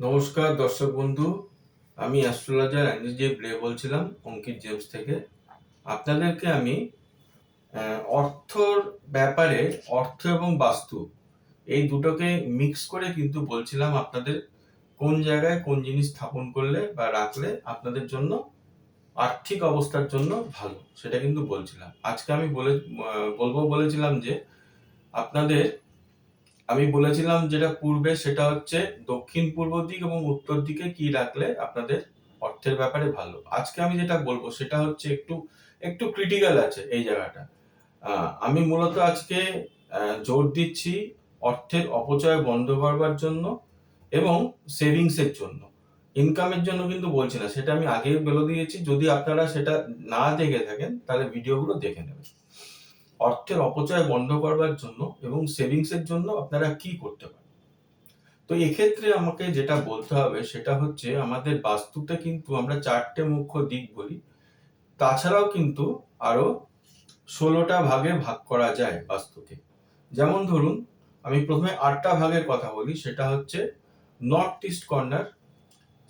নমস্কার দর্শক বন্ধু, আমি অ্যাস্ট্রোলজার অ্যান্ডিজে ব্লে বলছিলাম অঙ্কিত জেমস থেকে। আপনাদেরকে আমি অর্থর ব্যাপারে, অর্থ এবং বাস্তু এই দুটোকে মিক্স করে কিন্তু বলছিলাম আপনাদের কোন জায়গায় কোন জিনিস স্থাপন করলে বা রাখলে আপনাদের জন্য আর্থিক অবস্থার জন্য ভালো, সেটা কিন্তু বলছিলাম। আজকে আমি বলে বলব বলেছিলাম যে আপনাদের আমি বলেছিলাম যেটা পূর্বে, সেটা হচ্ছে দক্ষিণ পূর্ব দিক এবং উত্তর দিকে কি রাখলে আপনাদের অর্থের ব্যাপারে ভালো। আজকে আমি যেটা বলব, সেটা হচ্ছে একটু একটু ক্রিটিক্যাল আছে এই জায়গাটা। আমি মূলত আজকে জোর দিচ্ছি অর্থের অপচয় বন্ধ করবার জন্য এবং সেভিংসের জন্য। ইনকামের জন্য কিন্তু বলছি না, সেটা আমি আগেই বলে দিয়েছি। যদি আপনারা সেটা না দেখে থাকেন, তাহলে ভিডিওগুলো দেখে নেবেন। অর্থের অপচয় বন্ধ করবার জন্য এবং সেভিংসের জন্য আপনারা কি করতে পারেন? তো এক্ষেত্রে আমাকে যেটা বলতে হবে সেটা হচ্ছে আমাদের বাস্তুতে কিন্তু আমরা চারটে মুখ্য দিক বলি। তাছাড়াও কিন্তু আরও ষোলোটা ভাগে ভাগ করা যায় বাস্তুকে। যেমন ধরুন, আমি প্রথমে আটটা ভাগের কথা বলি, সেটা হচ্ছে north east corner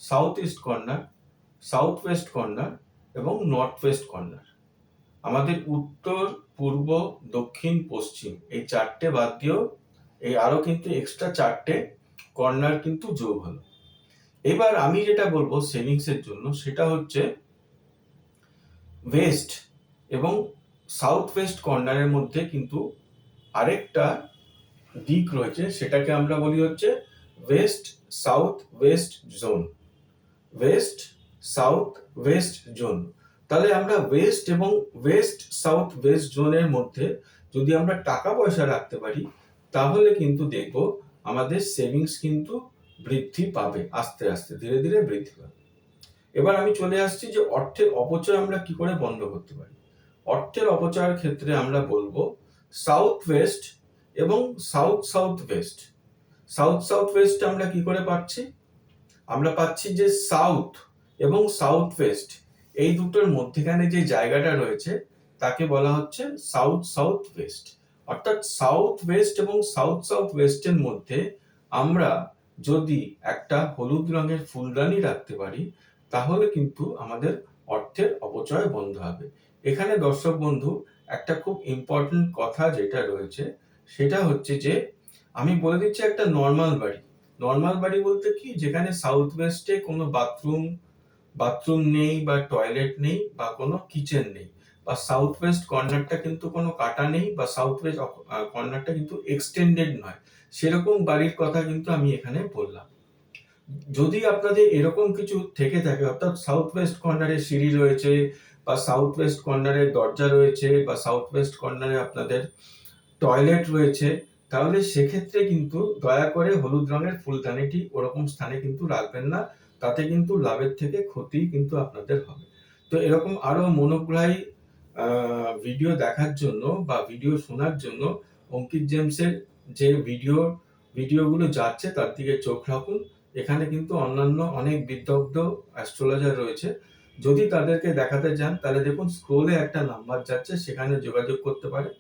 south east corner south west corner এবং নর্থ ওয়েস্ট কর্নার আমাদের উত্তর, পূর্ব, দক্ষিণ, পশ্চিম, এই চারটে বাদ দিয়েও এই আরও কিন্তু এক্সট্রা চারটে কর্নার কিন্তু যোগ হলো। এবার আমি যেটা বলব সেভিংস এর জন্য, সেটা হচ্ছে ওয়েস্ট এবং সাউথ ওয়েস্ট কর্নারের মধ্যে কিন্তু আরেকটা দিক রয়েছে, সেটাকে আমরা বলি হচ্ছে west south west zone west south west zone তাহলে আমরা ওয়েস্ট এবং ওয়েস্ট সাউথ ওয়েস্ট জোনের মধ্যে যদি আমরা টাকা পয়সা রাখতে পারি, তাহলে কিন্তু দেখব আমাদের সেভিংস কিন্তু বৃদ্ধি পাবে, আস্তে আস্তে, ধীরে ধীরে বৃদ্ধি পাবে। এবার আমি চলে আসছি যে অর্থের অপচয় আমরা কি করে বন্ধ করতে পারি। অর্থের অপচয়ের ক্ষেত্রে আমরা বলব সাউথ ওয়েস্ট এবং south south west south south west আমরা কি করে পাচ্ছি? আমরা পাচ্ছি যে সাউথ এবং সাউথ ওয়েস্ট এই দুটোর মধ্যেখানে যে জায়গাটা রয়েছে, তাকে বলা হচ্ছে সাউথ সাউথ ওয়েস্ট অর্থাৎ সাউথ ওয়েস্ট এবং সাউথ সাউথ ওয়েস্টের মধ্যে আমরা যদি একটা হলুদ রঙের ফুলদানি রাখতে পারি, তাহলে কিন্তু আমাদের অর্থের অপচয় বন্ধ হবে। এখানে দর্শক বন্ধু, একটা খুব ইম্পর্টেন্ট কথা যেটা রয়েছে, সেটা হচ্ছে যে, আমি বলে দিচ্ছি একটা নর্মাল বাড়ি। নর্মাল বাড়ি বলতে কি? যেখানে সাউথ ওয়েস্টে কোনো বাথরুম বাথরুম নেই বা টয়লেট নেই বা কোনো কিচেন নেই। বা সাউথ ওয়েস্ট কর্নারটা কিন্তু কোনো কাটা নেই বা সাউথ ওয়েস্ট কর্নারটা কিন্তু এক্সটেন্ডেড নয়। সেরকম বাড়ির কথা কিন্তু আমি এখানে বললাম। যদি আপনাদের এরকম কিছু থেকে থাকে, অর্থাৎ সাউথ ওয়েস্ট কর্নারে সিঁড়ি রয়েছে বা সাউথ ওয়েস্ট কর্নারে দরজা রয়েছে বা সাউথ ওয়েস্ট কর্নারে আপনাদের টয়লেট রয়েছে, তাহলে সেক্ষেত্রে কিন্তু দয়া করে হলুদ রঙের ফুলদানিটি ওরকম স্থানে কিন্তু রাখবেন না। তাতে কিন্তু লাভের থেকে ক্ষতি কিন্তু আপনাদের হবে। তো এরকম আরও মনোগ্রাহী ভিডিও দেখার জন্য বা ভিডিও শোনার জন্য অঙ্কিত জেমসের যে ভিডিও ভিডিওগুলো যাচ্ছে তার দিকে চোখ রাখুন। এখানে কিন্তু অন্যান্য অনেক বিদগ্ধ অ্যাস্ট্রোলজার রয়েছে। যদি তাদেরকে দেখাতে চান তাহলে দেখুন স্ক্রোলে একটা নাম্বার যাচ্ছে, সেখানে যোগাযোগ করতে পারে।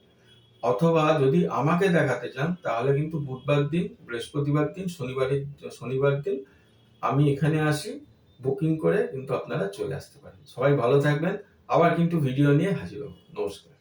অথবা যদি আমাকে দেখাতে চান তাহলে কিন্তু বুধবার দিন, বৃহস্পতিবার দিন, শনিবারের, শনিবার দিন আমি এখানে আসি বুকিং করে কিন্তু আপনারা চলে আসতে পারেন। সবাই ভালো থাকবেন। আবার কিন্তু ভিডিও নিয়ে হাজির হব। নমস্কার।